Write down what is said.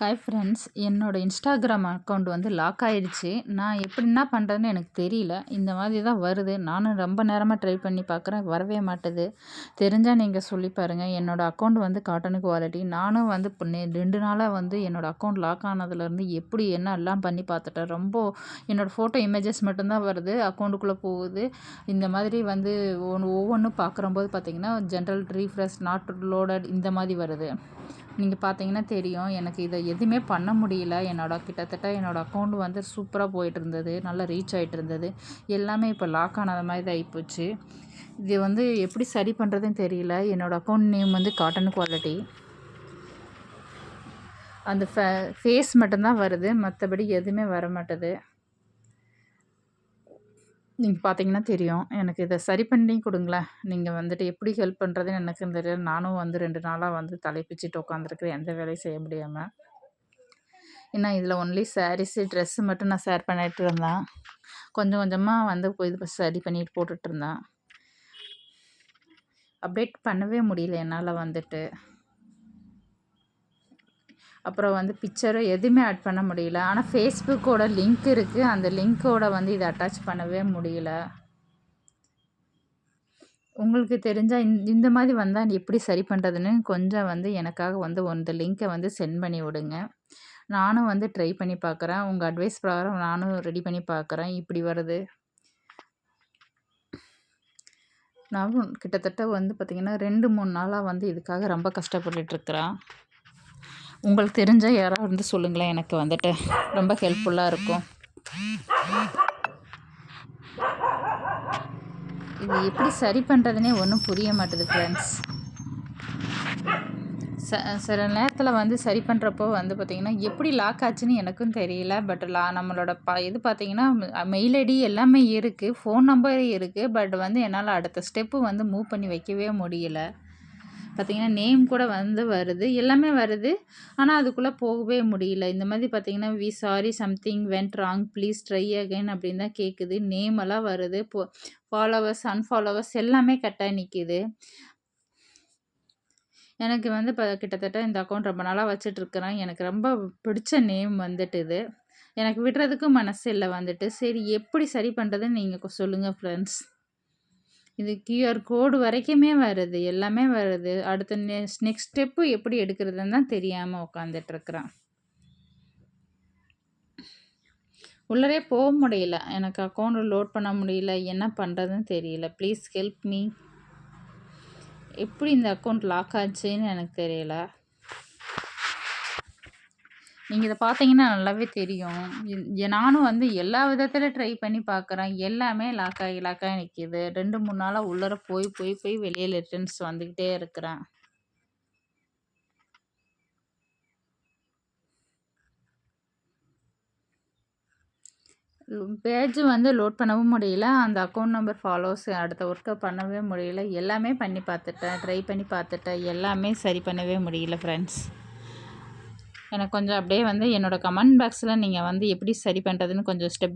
Hi friends என்னோடய Instagram account வந்து lock ஆகிடுச்சு நான் எப்படி என்ன பண்ணுறதுன்னு எனக்கு தெரியல. இந்த மாதிரி தான் வருது. நானும் ரொம்ப நேரமாக ட்ரை பண்ணி பார்க்குறேன். வரவே மாட்டுது. தெரிஞ்சால் நீங்கள் சொல்லி பாருங்கள் என்னோடய அக்கௌண்ட் வந்து காட்டனுக்கு குவாலிட்டி நானும் வந்து இப்போ ரெண்டு நாளாக வந்து என்னோடய அக்கௌண்ட் லாக் ஆனதுலேருந்து எப்படி என்ன எல்லாம் பண்ணி பார்த்துட்டேன். ரொம்ப என்னோடய ஃபோட்டோ இமேஜஸ் மட்டும்தான் வருது. அக்கௌண்ட்டுக்குள்ளே போகுது. இந்த மாதிரி வந்து ஒன்று ஒவ்வொன்றும் பார்க்குறம்போது பார்த்திங்கன்னா ஜென்ரல் ரீஃப்ரெஷ் நாட் லோடட் இந்த மாதிரி வருது. நீங்கள் பார்த்தீங்கன்னா தெரியும். எனக்கு இதை எதுவுமே பண்ண முடியல. என்னோட கிட்டத்தட்ட என்னோடய அக்கௌண்ட் வந்து சூப்பராக போயிட்டு இருந்தது நல்லா ரீச் ஆகிட்டு இருந்தது எல்லாமே இப்போ லாக் ஆனது மாதிரி தான் ஆகிப்போச்சு இது வந்து எப்படி சரி பண்ணுறதுன்னு தெரியல. என்னோடய அக்கௌண்ட் நேம் வந்து காட்டன் குவாலிட்டி அந்த ஃபே ஃபேஸ் மட்டும்தான் வருது. மற்றபடி எதுவுமே வர மாட்டேது நீங்கள் பார்த்தீங்கன்னா தெரியும். எனக்கு இதை சரி பண்ணி கொடுங்களேன். நீங்கள் வந்துட்டு எப்படி ஹெல்ப் பண்ணுறதுன்னு எனக்கு தெரியல நானும் வந்து ரெண்டு நாளாக வந்து தலைப்பிச்சுட்டு உட்காந்துருக்குறேன் எந்த வேலையும் செய்ய முடியாமல் ஏன்னா இதில் ஒன்லி சாரீஸு ட்ரெஸ்ஸு மட்டும் நான் ஷேர் பண்ணிகிட்டு இருந்தேன். கொஞ்சம் கொஞ்சமாக வந்து இது சரி பண்ணிட்டு போட்டுட்டு இருந்தேன். அப்டேட் பண்ணவே முடியல என்னால் வந்துட்டு. அப்புறம் வந்து பிக்சரும் எதுவுமே ஆட் பண்ண முடியல. ஆனால் ஃபேஸ்புக்கோட லிங்க் இருக்குது அந்த லிங்க்கோட வந்து இதை அட்டாச் பண்ணவே முடியல. உங்களுக்கு தெரிஞ்சால் இந்த இந்த மாதிரி வந்தால் எப்படி சரி பண்ணுறதுன்னு கொஞ்சம் வந்து எனக்காக வந்து இந்த லிங்க்கை வந்து சென்ட் பண்ணி விடுங்க. நானும் வந்து ட்ரை பண்ணி பார்க்குறேன் உங்கள் அட்வைஸ் பிரகாரம் நானும் ரெடி பண்ணி பார்க்குறேன் இப்படி வருது. நானும் கிட்டத்தட்ட வந்து பார்த்திங்கன்னா ரெண்டு மூணு நாளாக வந்து இதுக்காக ரொம்ப கஷ்டப்பட்டுட்ருக்குறேன் உங்களுக்கு தெரிஞ்ச யாராவது வந்து சொல்லுங்களேன் எனக்கு வந்துட்டு. ரொம்ப ஹெல்ப்ஃபுல்லாக இருக்கும். இது எப்படி சரி பண்ணுறதுனே ஒன்றும் புரிய மாட்டுது ஃப்ரெண்ட்ஸ் ச சில நேரத்தில் வந்து சரி பண்ணுறப்போ வந்து பார்த்திங்கன்னா எப்படி லாக் ஆச்சுன்னு எனக்கும் தெரியல. பட் லா நம்மளோட ப இது பார்த்திங்கன்னா மெயில் ஐடி எல்லாமே இருக்குது ஃபோன் நம்பரே இருக்குது பட் வந்து என்னால் அடுத்த ஸ்டெப்பு வந்து மூவ் பண்ணி வைக்கவே முடியல. பார்த்திங்கன்னா நேம் கூட வந்து வருது. எல்லாமே வருது. ஆனால் அதுக்குள்ளே போகவே முடியல. இந்த மாதிரி பார்த்திங்கன்னா we sorry something went wrong please try again அப்படின்னு தான் கேட்குது நேம் எல்லாம் வருது. போ ஃபாலோவர்ஸ் அன்ஃபாலோவர்ஸ் எல்லாமே கட்டாக நிற்கிது எனக்கு வந்து இப்போ கிட்டத்தட்ட இந்த அக்கௌண்ட் ரொம்ப நாளாக வச்சிட்ருக்கிறேன் எனக்கு ரொம்ப பிடிச்ச நேம் வந்துட்டு இது. எனக்கு விடுறதுக்கும் மனசு இல்லை வந்துட்டு. சரி எப்படி சரி பண்ணுறதுன்னு நீங்கள் சொல்லுங்கள் ஃப்ரெண்ட்ஸ் இது கியூஆர் கோடு வரைக்குமே வருது. எல்லாமே வருது. அடுத்த நெக்ஸ்ட் நெக்ஸ்ட் ஸ்டெப்பு எப்படி எடுக்கிறதுன்னு தான் தெரியாமல் உட்காந்துட்ருக்குறான் உள்ளரே போக முடியல. எனக்கு அக்கௌண்ட் லோட் பண்ண முடியல. என்ன பண்ணுறதுன்னு தெரியல. ப்ளீஸ் ஹெல்ப் மீ எப்படி இந்த அக்கௌண்ட் லாக் ஆச்சுன்னு எனக்கு தெரியல. நீங்கள் இதை பார்த்தீங்கன்னா நல்லாவே தெரியும். நானும் வந்து எல்லா விதத்தில் ட்ரை பண்ணி பார்க்குறேன். எல்லாமே லாக் ஆகி லாக் ஆகி நிற்கிது ரெண்டு மூணு நாளாக உள்ளர போய் போய் போய் வெளியே ரிட்டர்ன்ஸ் வந்துக்கிட்டே இருக்கிறேன். பேஜ் வந்து லோட் பண்ணவும் முடியல. அந்த அக்கௌண்ட் நம்பர் ஃபாலோஸ் அடுத்த ஒர்க்கை பண்ணவே முடியல. எல்லாமே பண்ணி பார்த்துட்டேன். ட்ரை பண்ணி பார்த்துட்டேன். எல்லாமே சரி பண்ணவே முடியல ஃப்ரெண்ட்ஸ் எனக்கு கொஞ்சம் அப்படியே வந்து என்னோடய கமெண்ட் பாக்ஸில் நீங்கள் வந்து எப்படி சரி பண்ணுறதுன்னு கொஞ்சம் ஸ்டெப்